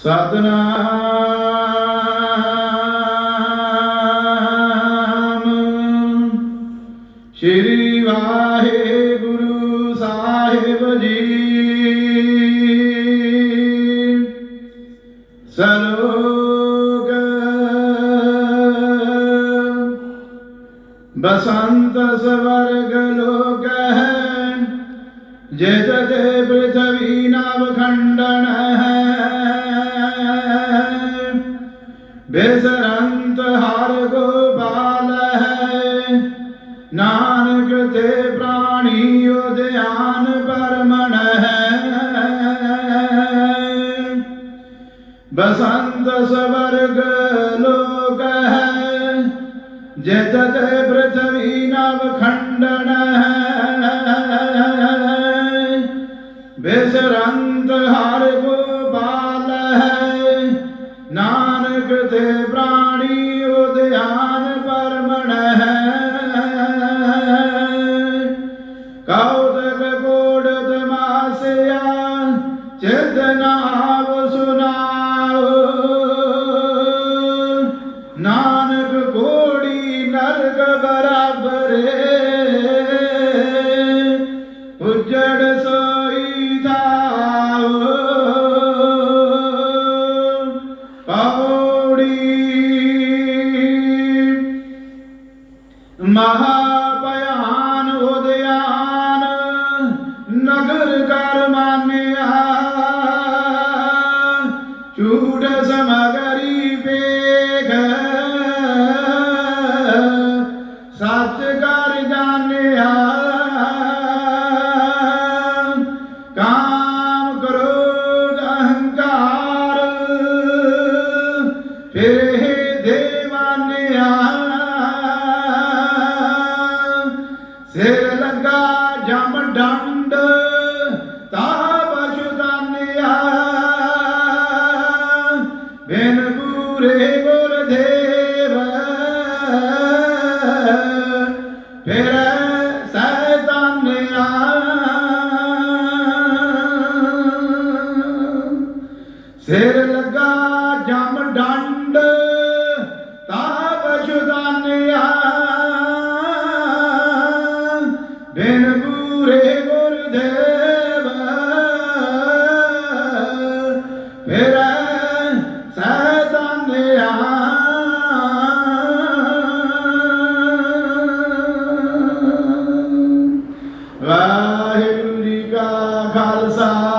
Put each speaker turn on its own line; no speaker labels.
ਸਤਨਾਮ। ਸ਼੍ਰੀ ਵਾਹਿਗੁਰੂ ਸਾਹਿਬ ਜੀ। ਸਲੋਕ। ਬਸੰਤ ਸਵਰਗ ਲੋਕ ਹੈ ਜਿਤ ਤੇ ਬੇਸਰੰਤ ਹਰ ਗੋਪਾਲ ਹੈ ਨਾਨਕ ਤੇ ਪ੍ਰਾਣੀ ਉਦਿਆਨ ਪਰਮਣ ਹੈ ਬਸੰਤ ਸਵਰਗ ਲੋਕ ਹੈ ਜਿਤ ਤੇ ਪ੍ਰਥਵੀ ਨਵ ਖੰਡਨ ਹੈ ਬੇਸਰੰਤ ਹਰ ਨਾਨਕ ਤੇ ਪ੍ਰਾਣੀ ਉਦਿਆਨ ਪਰਮਣ ਹੈ। ਕੌਤਕ ਕੋੜ ਤਮਾਸਿਆ ਚਿਤ ਨਾਮ ਨਾਨਕ ਕੋੜੀ ਨਰਕ ਬਰਾਬਰੇ, ਉਜੜ ਮਹਾਪਿਆਨ ਉਦਿਆਨ ਨਗਰ ਕਰ ਮਾਨਿਆ। ਝੂਠ ਸਮਗਰੀ ਪੇਖ ਸੱਚ ਕਰ ਜਾਣਿਆ। ਕਾਮ ਕਰੋ ਅਹੰਕਾਰ। ਫਿਰ ਸਿਰ ਲੱਗਾ ਜਮ ਡੰਡ ਤਾ ਪਛੁਦਾਨਿਆ ਬਿਨ ਪੂਰੇ ਗੁਰਦੇਵ ਫਿਰ ਸੈਤਾਨਿਆ ਸਿਰ ਲੱਗਾ ਜਮ ਡੰਡ ਖਾਲਸਾ ਵਾਹਿਗੁਰੂ